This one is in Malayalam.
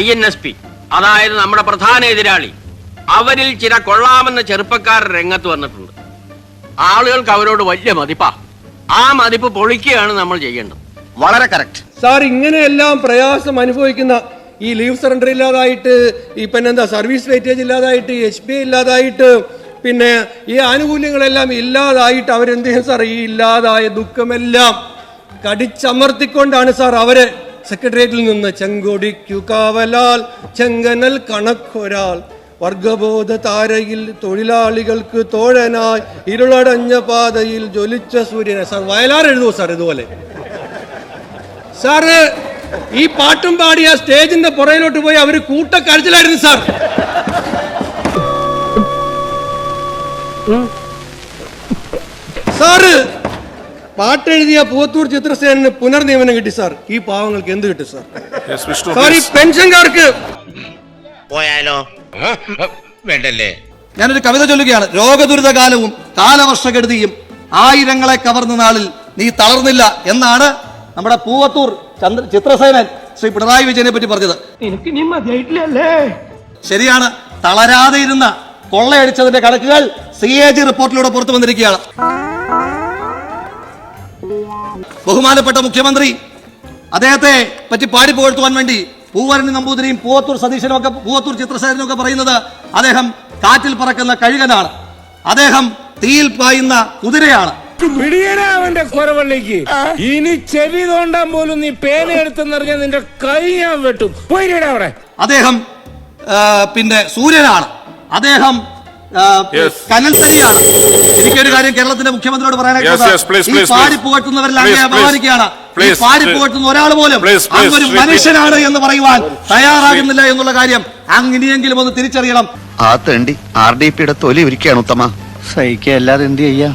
I N S P. അതായത് നമ്മുടെ പ്രധാന എതിരാളി. അവരിൽ ചില കൊള്ളാമെന്ന ചെറുപ്പക്കാർ രംഗത്ത് വന്നിട്ടുണ്ട്. ആളുകൾക്ക് അവരോട് വലിയ മതിപ്പാ. ആ മതിപ്പ് പൊളിക്കുകയാണ് നമ്മൾ ചെയ്യേണ്ടത്. വളരെ കറക്റ്റ് സാർ ഇങ്ങനെയെല്ലാം പ്രയാസം അനുഭവിക്കുന്ന ഈ ലീവ് സറണ്ടർ ഇല്ലാതായിട്ട് ഈ പിന്നെന്താ സർവീസ് വെയിറ്റേജ് ഇല്ലാതായിട്ട് എച്ച് ബി ഇല്ലാതായിട്ട് പിന്നെ ഈ ആനുകൂല്യങ്ങളെല്ലാം ഇല്ലാതായിട്ട് അവരെന്ത് ചെയ്യും സാർ? ഈ ഇല്ലാതായ ദുഃഖമെല്ലാം കടിച്ചമർത്തിക്കൊണ്ടാണ് സാർ അവരെ സെക്രട്ടേറിയറ്റിൽ നിന്ന് ചെങ്കൊടിക്കു കാവലാൽ ചെങ്കനൽ കണക്കൊരാൾ വർഗബോധ താരയിൽ തൊഴിലാളികൾക്ക് തോഴനായി ഇരുളടഞ്ഞ പാതയിൽ ജ്വലിച്ച സൂര്യനെ. സാർ വയലാർ എഴുതുമോ സാർ ഇതുപോലെ? സാറ് ഈ പാട്ടും പാടി ആ സ്റ്റേജിന്റെ പുറയിലോട്ട് പോയി അവർ കൂട്ടക്കരച്ചിലായിരുന്നു സാർ. സാറ് പാട്ടെഴുതിയ പൂവത്തൂർ ചിത്രസേനന് പുനർനിയമനം കിട്ടി സാർ. ഈ പാവങ്ങൾക്ക് എന്ത് കിട്ടി സാർ? സോറി. പെൻഷൻകാർക്ക് പോയാലോ? വേണ്ടല്ലേ? ഞാനൊരു കവിത ചൊല്ലുകയാണ്. രോഗദുരിത കാലവും കാലവർഷകെടുതിയും ആയിരങ്ങളെ കവർന്ന നാളിൽ നീ തളർന്നില്ല എന്നാണ് നമ്മുടെ പൂവത്തൂർ ചന്ദ്ര ചിത്രസേനൻ ശ്രീ പിണറായി വിജയനെ പറ്റി പറഞ്ഞത്. എനിക്ക് നീ മതിയായിട്ടില്ലല്ലേ? ശരിയാണ്. തളരാതെ ഇരുന്ന കൊള്ളയടിച്ചതിന്റെ കണക്കുകൾ സി എ ജി റിപ്പോർട്ടിലൂടെ പുറത്തു വന്നിരിക്കുകയാണ്. ബഹുമാനപ്പെട്ട മുഖ്യമന്ത്രി അദ്ദേഹത്തെ പറ്റി പാടി പുകഴ്ത്തുവാൻ വേണ്ടി പൂവരണി നമ്പൂതിരിയും പൂവത്തൂർ സതീശനും ഒക്കെ പൂവത്തൂർ ചിത്രസേനും ഒക്കെ പറയുന്നത് അദ്ദേഹം കാറ്റിൽ പറക്കുന്ന കഴുകനാണ്. അദ്ദേഹം തീയിൽ പായുന്ന കുതിരയാണ്. കുറവള്ളിക്ക് ഇനി ചെവി തോണ്ടാൻ പോലും നീ പേന എടുത്തെന്നറിഞ്ഞാൽ നിന്റെ കൈ ഞാൻ വെട്ടും. പോയിടാ അവിടെ. അദ്ദേഹം പിന്നെ സൂര്യനാണ്. അദ്ദേഹം. കനൽത്തരിയാണ് എനിക്കൊരു കാര്യം കേരളത്തിന്റെ മുഖ്യമന്ത്രിയോട് പറയാനായിട്ട് ഈ പാടി please. അപമാനിക്കുകയാണ്. ഈ പാടി please. ഒരാൾ പോലും അങ്ങൊരു മനുഷ്യനാണ് എന്ന് പറയുവാൻ തയ്യാറാകുന്നില്ല എന്നുള്ള കാര്യം അങ്ങ് ഇനിയെങ്കിലും ഒന്ന് തിരിച്ചറിയണം. ആ തണ്ടി ആർ ഡി പിയുടെ തൊലി ഒരുക്കുകയാണ് ഉത്തമ. സഹിക്കുക അല്ലാതെ എന്ത് ചെയ്യാം?